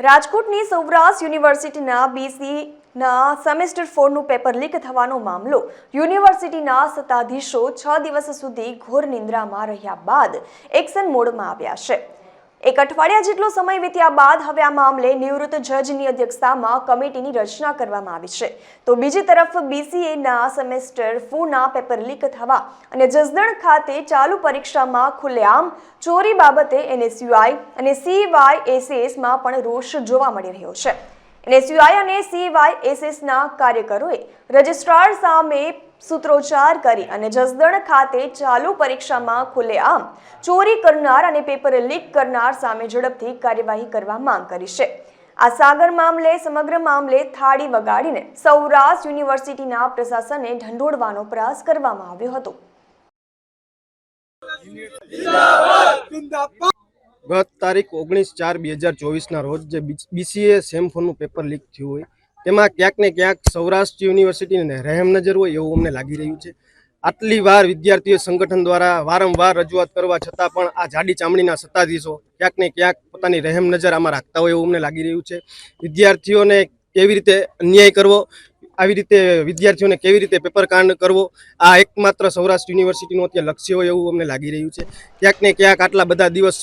રાજકોટની સૌરાષ્ટ્ર યુનિવર્સિટીના બીસી ના સેમેસ્ટર ફોરનું પેપર લીક થવાનો મામલો. યુનિવર્સિટીના સત્તાધીશો છ દિવસ સુધી ઘોર નિંદ્રામાં રહ્યા બાદ એક્શન મોડમાં આવ્યા છે. એક અઠવાડિયા જેટલો સમય વીત્યા બાદ હવે આ મામલે નિવૃત્ત જજની અધ્યક્ષતામાં કમિટીની રચના કરવામાં આવી છે. તો બીજી તરફ બીસીએના સેમેસ્ટર ફૂના પેપર લીક થવા અને જસદણ ખાતે ચાલુ પરીક્ષામાં ખુલ્લેઆમ ચોરી બાબતે એનએસયુઆઈ અને સીવાય એસએસમાં પણ રોષ જોવા મળી રહ્યો છે. એનએસયુઆઈ અને સીવાયએસએસના કાર્યકરોએ રજિસ્ટ્રાર સામે સૂત્રોચ્ચાર કરી અને જસદણ ખાતે ચાલુ પરીક્ષામાં ખુલ્લેઆમ ચોરી કરનાર અને પેપર લીક કરનાર સામે ઝડપથી કાર્યવાહી કરવા માંગ કરી છે. આ સાગર મામલે, સમગ્ર મામલે થાળી વગાડીને સૌરાષ્ટ્ર યુનિવર્સિટીના પ્રશાસને ઢંઢોળવાનો પ્રયાસ કરવામાં આવ્યો હતો. ગત તારીખ ઓગણીસ ચાર બે હજાર ચોવીસના રોજ જે બીસીએ સેમફોનનું પેપર લીક થયું હોય, તેમાં ક્યાંક ને ક્યાંક સૌરાષ્ટ્ર યુનિવર્સિટીને રહેમ નજર હોય એવું અમને લાગી રહ્યું છે. આટલી વાર વિદ્યાર્થીઓ સંગઠન દ્વારા વારંવાર રજૂઆત કરવા છતાં પણ આ જાડી ચામડીના સત્તાધીશો ક્યાંક ને ક્યાંક પોતાની રહેમ નજર આમાં રાખતા હોય એવું અમને લાગી રહ્યું છે. વિદ્યાર્થીઓને કેવી રીતે અન્યાય કરવો, આવી રીતે વિદ્યાર્થીઓને કેવી રીતે પેપર કાંડ કરવો, આ એકમાત્ર સૌરાષ્ટ્ર યુનિવર્સિટીનું અત્યારે લક્ષ્ય હોય એવું અમને લાગી રહ્યું છે. ક્યાંક ને ક્યાંક આટલા બધા દિવસ